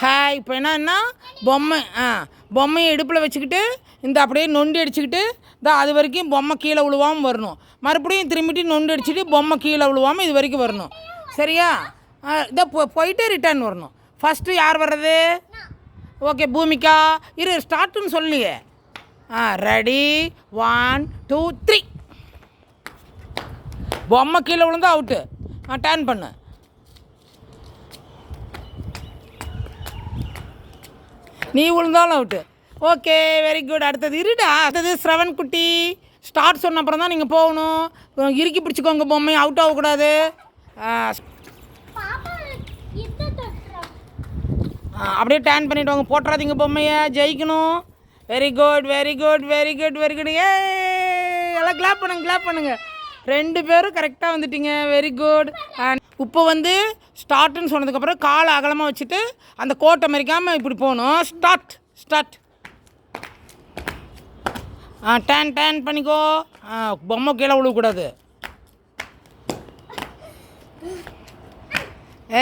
Hi இப்போ என்னன்னா பொம்மை ஆ பொம்மையை இடுப்பில் வச்சுக்கிட்டு இந்த அப்படியே நொண்டி அடிச்சுக்கிட்டு இந்த அது வரைக்கும் பொம்மை கீழே விழுவாமல் வரணும். மறுபடியும் திரும்பிட்டு நொண்டி அடிச்சுட்டு பொம்மை கீழே விழுவாமல் இது வரைக்கும் வரணும். சரியா? இதை போ போயிட்டு ரிட்டர்ன் வரணும். ஃபஸ்ட்டு யார் வர்றது? ஓகே பூமிகா இரு ஸ்டார்ட்டுன்னு சொல்லியே. ஆ ரெடி ஒன் டூ த்ரீ பொம்மை கீழே விழுந்தா அவுட்டு ஆ டேர்ன் பண்ணு. நீ விழுந்தாலும் அவுட்டு ஓகே வெரி குட் அடுத்தது இருடா. அடுத்தது ஸ்ரவன் குட்டி. ஸ்டார்ட் சொன்ன அப்புறம் தான் நீங்கள் போகணும். இறுக்கி பிடிச்சிக்கோங்க பொம்மை. அவுட் ஆகக்கூடாது. அப்படியே டேன் பண்ணிட்டு வாங்க. போட்டுறாதீங்க பொம்மையை. ஜெயிக்கணும். Very good very good very good very good ஏ எல்லாம் கிளாப் பண்ணுங்க கிளாப் பண்ணுங்க. ரெண்டு பேரும் கரெக்டாக வந்துட்டீங்க. வெரி குட் இப்போ வந்து ஸ்டார்ட்னு சொன்னதுக்கப்புறம் காலை அகலமாக வச்சுட்டு அந்த கோட்டை மறிக்காமல் இப்படி போகணும். Start start. ஆ டேன் டேன் பண்ணிக்கோ. ஆ பொம்மை கீழே விழுகக்கூடாது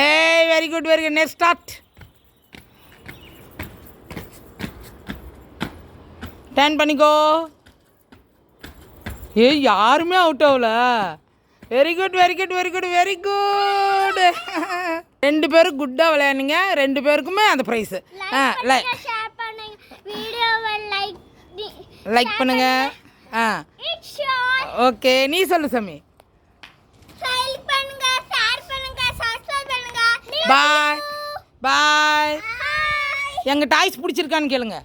ஏய் very good very good next start tan பண்ணிக்கோ. ஏய் யாருமே அவுட் ஆகல. Very good very good very good very good ரெண்டு பேரும் குட்டாக விளையாடுனீங்க. ரெண்டு பேருக்குமே அந்த ப்ரைஸு ஆ லைக் லைக் பண்ணுங்க. ஆ. ஓகே நீ சொல்லு சாமி. பாய் பாய் எங்கள் டாய்ஸ் பிடிச்சிருக்கான்னு கேளுங்க.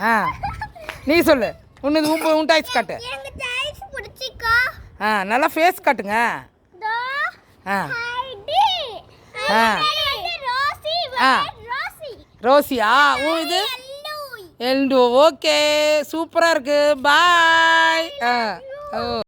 ஆ. நீ சொல்லு. உன்னது உன் டாய்ஸ் காட்டு. ஆ நல்லா ஃபேஸ் காட்டுங்க. ஆ. ஆ. ஆ. ரோசி. ரோசியா உன் இது? எல்டு ஓகே சூப்பராக இருக்குது பாய். ஆ ஓ.